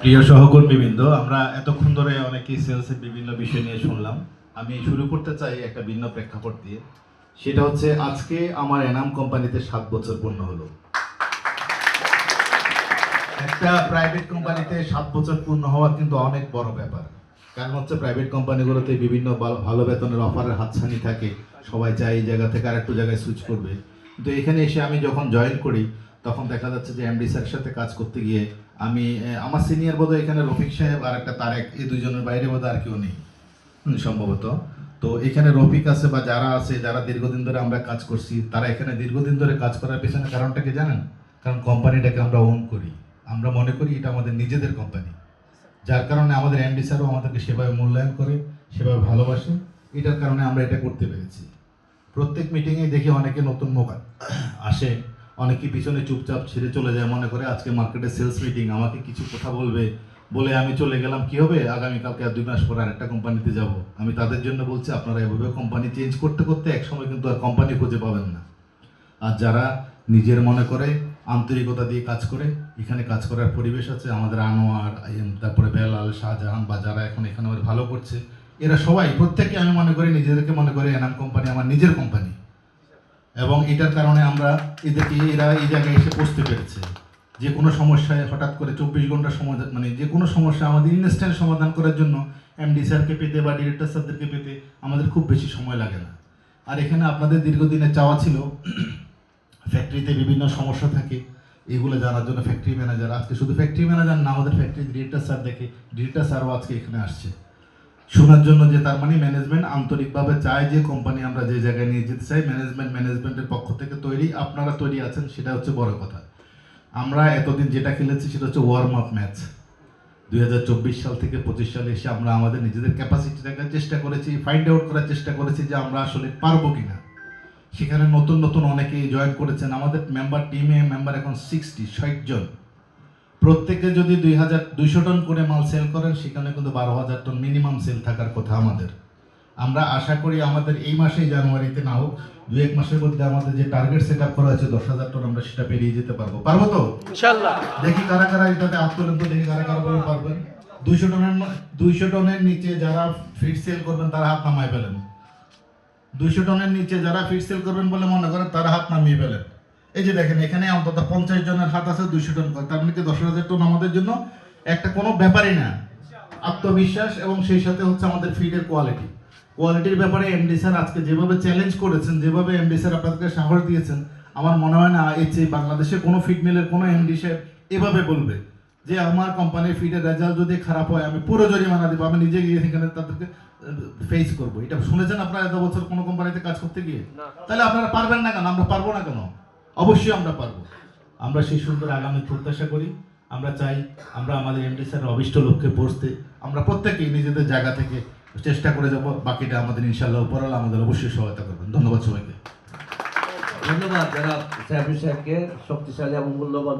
প্রিয় সহকর্মীবৃন্দ, আমরা এতক্ষণ ধরে অনেকেই সেলসের বিভিন্ন বিষয় নিয়ে শুনলাম। আমি শুরু করতে চাই একটা ভিন্ন প্রেক্ষাপট দিয়ে। সেটা হচ্ছে, আজকে আমার এনাম কোম্পানিতে সাত বছর পূর্ণ হলো। একটা প্রাইভেট কোম্পানিতে সাত বছর পূর্ণ হওয়া কিন্তু অনেক বড় ব্যাপার। কারণ হচ্ছে প্রাইভেট কোম্পানিগুলোতে বিভিন্ন ভালো- বেতনের অফারের হাতছানি থাকে। সবাই চায় এই জায়গা থেকে আরেকটু জায়গায় সুইচ করবে। কিন্তু এখানে এসে আমি যখন জয়েন করি, তখন দেখা যাচ্ছে যে এমডি স্যারের সাথে কাজ করতে গিয়ে আমি আমার সিনিয়র বোধহয় এখানে রফিক সাহেব আর একটা তারেক, এই দুইজনের বাইরে বোধহয় আর কেউ নেই সম্ভবত। তো এখানে রফিক আছে বা যারা আছে, যারা দীর্ঘদিন ধরে আমরা কাজ করছি, তারা এখানে দীর্ঘদিন ধরে কাজ করার পেছনে কারণটা কি জানেন? কারণ কোম্পানিটাকে আমরা ওন করি। আমরা মনে করি এটা আমাদের নিজেদের কোম্পানি যার কারণে আমাদের এমডি স্যারও আমাদেরকে সেভাবে মূল্যায়ন করে, সেভাবে ভালোবাসে, এটার কারণে আমরা এটা করতে পেরেছি। প্রত্যেক মিটিংয়ে দেখি অনেকে নতুন মুখ আসে, অনেকে পিছনে চুপচাপ ছেড়ে চলে যায়, মনে করে আজকে মার্কেটে সেলস মিটিং আমাকে কিছু কথা বলবে, বলে আমি চলে গেলাম, কি হবে? আগামীকালকে আর দুই মাস পর আরেকটা কোম্পানিতে যাব। আমি তাদের জন্য বলছি, আপনারা এভাবে কোম্পানি চেঞ্জ করতে করতে একসময় কিন্তু আর কোম্পানি খুঁজে পাবেন না। আর যারা নিজের মনে করে আন্তরিকতা দিয়ে কাজ করে, এখানে কাজ করার পরিবেশ আছে, আমাদের আনোয়ার, তারপরে বেলাল, শাহজাহান, বা যারা এখন এখানে ভালো করছে এরা সবাই প্রত্যেকে আমি মনে করি নিজেদেরকে মনে করি এনাম কোম্পানি আমার নিজের কোম্পানি এবং এটার কারণে আমরা এদেরকে, এরা এই জায়গায় এসে পৌঁছতে পেরেছে। যে কোনো সমস্যায় হঠাৎ করে চব্বিশ ঘণ্টা সমাধান মানে যে কোনো সমস্যা আমাদের ইনস্ট্যান্ট সমাধান করার জন্য এমডি স্যারকে পেতে বা ডিরেক্টর স্যারদেরকে পেতে আমাদের খুব বেশি সময় লাগে না। আর এখানে আপনাদের দীর্ঘদিনের চাওয়া ছিল ফ্যাক্টরিতে বিভিন্ন সমস্যা থাকে, এগুলো জানার জন্য ফ্যাক্টরি ম্যানেজার আজকে শুধু ফ্যাক্টরি ম্যানেজার না, আমাদের ফ্যাক্টরি ডিরেক্টর স্যার দেখে ডিরেক্টর স্যারও আজকে এখানে আসছে। শোনার জন্য যে তার মানে ম্যানেজমেন্ট আন্তরিকভাবে চায় যে কোম্পানি আমরা যে জায়গায় নিয়ে যেতে চাই ম্যানেজমেন্ট ম্যানেজমেন্টের পক্ষ থেকে তৈরি, আপনারা তৈরি আছেন, সেটা হচ্ছে বড় কথা। আমরা এতদিন যেটা খেলেছি সেটা হচ্ছে ওয়ার্ম আপ ম্যাচ দুই হাজার চব্বিশ সাল থেকে পঁচিশ সালে এসে আমরা আমাদের নিজেদের ক্যাপাসিটি দেখার চেষ্টা করেছি ফাইন্ড আউট করার চেষ্টা করেছি যে আমরা আসলে পারব কি না সেখানে নতুন নতুন অনেকেই জয়েন করেছেন। আমাদের মেম্বার টিমে মেম্বার এখন সিক্সটি ষাট জন। প্রত্যেকে যদি দুই হাজার দুইশো টন করে মাল সেল করেন সেখানে কিন্তু বারো হাজার টন মিনিমাম সেল থাকার কথা আমাদের। আমরা আশা করি আমাদের এই মাসেই জানুয়ারিতে না হোক দু এক মাসের মধ্যে আমাদের যে টার্গেট সেট আপ করা হয়েছে দশ হাজার টন আমরা সেটা পেরিয়ে যেতে পারব। পারব তো? দেখি কারা কারা এটাতে হাত তোলেন তো দেখি কারা কারা বলে পারবেন। দুইশো টনের দুইশো টনের নিচে যারা ফিট সেল করবেন তারা হাত নামায় ফেলেন। দুইশো টনের নিচে যারা ফিট সেল করবেন বলে মনে করেন তারা হাত নামিয়ে ফেলেন। এই যে দেখেন এখানে অন্তত পঞ্চাশ জনের হাত আছে দুইশো টন করে তার মানে কি দশ হাজার টন আমাদের জন্য একটা কোনো ব্যাপারই না। আত্মবিশ্বাস এবং সেই সাথে হচ্ছে আমাদের ফিডের কোয়ালিটি কোয়ালিটির ব্যাপারে এমডি স্যার আজকে যেভাবে চ্যালেঞ্জ করেছেন যেভাবে এমডি স্যার আপনাদেরকে সাহস দিয়েছেন আমার মনে হয় না এর চেয়ে বাংলাদেশে কোনো ফিড মিলের কোনো এমডি স্যার এভাবে বলবে যে আমার কোম্পানির ফিডের রেজাল্ট যদি খারাপ হয় আমি পুরো জরিমানা দেবো আমি নিজে গিয়ে সেখানে তাদেরকে ফেস করব। এটা শুনেছেন আপনারা এত বছর কোনো কোম্পানিতে কাজ করতে গিয়ে? তাহলে আপনারা পারবেন না কেন? আমরা পারব না কেন? অবশ্যই আমরা পারব। আমরা সেই সুন্দর আগামী প্রত্যাশা করি। আমরা চাই আমরা আমাদের এমডি স্যারের অবিষ্ট লক্ষ্যে পৌঁছতে আমরা প্রত্যেকেই নিজেদের জায়গা থেকে চেষ্টা করে যাব। বাকিটা আমাদের ইনশাল্লাহ উপরাল আমাদের অবশ্যই সহায়তা করবেন। ধন্যবাদ সবাইকে। ধন্যবাদ যারা সাহেব সাহেবকে শক্তিশালী এবং মূল্যবান